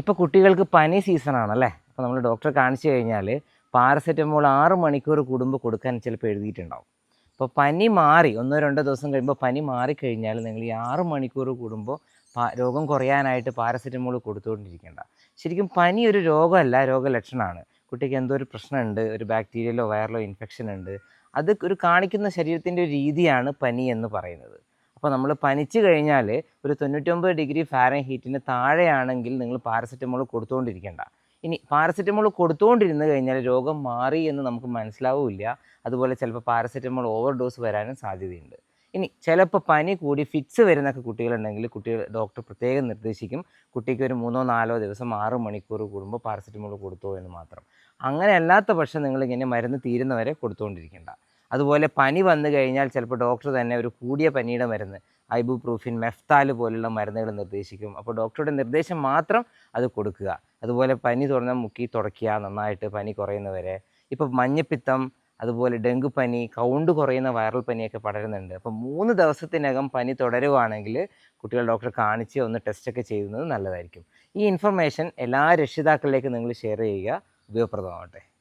ഇപ്പോൾ കുട്ടികൾക്ക് പനി സീസണാണല്ലേ അപ്പോൾ നമ്മൾ ഡോക്ടറെ കാണിച്ചു കഴിഞ്ഞാൽ പാരസെറ്റമോൾ ആറ് മണിക്കൂർ കൂടുമ്പോൾ കൊടുക്കാൻ ചിലപ്പോൾ എഴുതിയിട്ടുണ്ടാവും. അപ്പോൾ പനി മാറി ഒന്നോ രണ്ടോ ദിവസം കഴിയുമ്പോൾ പനി മാറിക്കഴിഞ്ഞാൽ നിങ്ങൾ ഈ ആറ് മണിക്കൂർ കൂടുമ്പോൾ രോഗം കുറയാനായിട്ട് പാരസെറ്റമോൾ കൊടുത്തുകൊണ്ടിരിക്കേണ്ട ശരിക്കും പനി ഒരു രോഗമല്ല രോഗലക്ഷണമാണ് കുട്ടിക്ക് എന്തോ ഒരു പ്രശ്നമുണ്ട് ഒരു ബാക്ടീരിയലോ വൈറലോ ഇൻഫെക്ഷൻ ഉണ്ട്. അത് ഒരു കാണിക്കുന്ന ശരീരത്തിന്റെ ഒരു രീതിയാണ് പനി എന്ന് പറയുന്നത്. അപ്പോൾ നമ്മൾ പനിച്ചു കഴിഞ്ഞാൽ ഒരു തൊണ്ണൂറ്റൊമ്പത് ഡിഗ്രി ഫാരൻ ഹീറ്റിന് താഴെയാണെങ്കിൽ നിങ്ങൾ പാരസെറ്റമോൾ കൊടുത്തുകൊണ്ടിരിക്കേണ്ട ഇനി പാരസെറ്റമോൾ കൊടുത്തുകൊണ്ടിരുന്ന് കഴിഞ്ഞാൽ രോഗം മാറി എന്ന് നമുക്ക് മനസ്സിലാവില്ല. അതുപോലെ ചിലപ്പോൾ പാരസെറ്റമോൾ ഓവർ ഡോസ് വരാനും സാധ്യതയുണ്ട്. ഇനി ചിലപ്പോൾ പനി കൂടി ഫിറ്റ്സ് വരുന്നൊക്കെ കുട്ടികളുണ്ടെങ്കിൽ കുട്ടികൾ ഡോക്ടർ പ്രത്യേകം നിർദ്ദേശിക്കും. കുട്ടിക്ക് ഒരു മൂന്നോ നാലോ ദിവസം ആറ് മണിക്കൂർ കൂടുമ്പോൾ പാരസെറ്റമോൾ കൊടുത്തോ എന്ന് മാത്രം. അങ്ങനെ അല്ലാത്ത പക്ഷം നിങ്ങളിങ്ങനെ മരുന്ന് തീരുന്നവരെ കൊടുത്തുകൊണ്ടിരിക്കേണ്ട അതുപോലെ പനി വന്നു കഴിഞ്ഞാൽ ചിലപ്പോൾ ഡോക്ടർ തന്നെ ഒരു കൂടിയ പനിയുടെ മരുന്ന് ഐബുപ്രൂഫിൻ മെഫ്താൽ പോലുള്ള മരുന്നുകൾ നിർദ്ദേശിക്കും. അപ്പോൾ ഡോക്ടറുടെ നിർദ്ദേശം മാത്രം അത് കൊടുക്കുക. അതുപോലെ പനി തുറന്ന മുക്കി തുടയ്ക്കുക നന്നായിട്ട് പനി കുറയുന്നവരെ. ഇപ്പോൾ മഞ്ഞപ്പിത്തം അതുപോലെ ഡെങ്കുപ്പനി കൗണ്ട് കുറയുന്ന വൈറൽ പനിയൊക്കെ പടരുന്നുണ്ട്. അപ്പോൾ മൂന്ന് ദിവസത്തിനകം പനി തുടരുവാണെങ്കിൽ കുട്ടികൾ ഡോക്ടറെ കാണിച്ച് ഒന്ന് ടെസ്റ്റൊക്കെ ചെയ്യുന്നത് നല്ലതായിരിക്കും. ഈ ഇൻഫർമേഷൻ എല്ലാ രക്ഷിതാക്കളിലേക്കും നിങ്ങൾ ഷെയർ ചെയ്യുക. ഉപയോഗപ്രദമാവട്ടെ.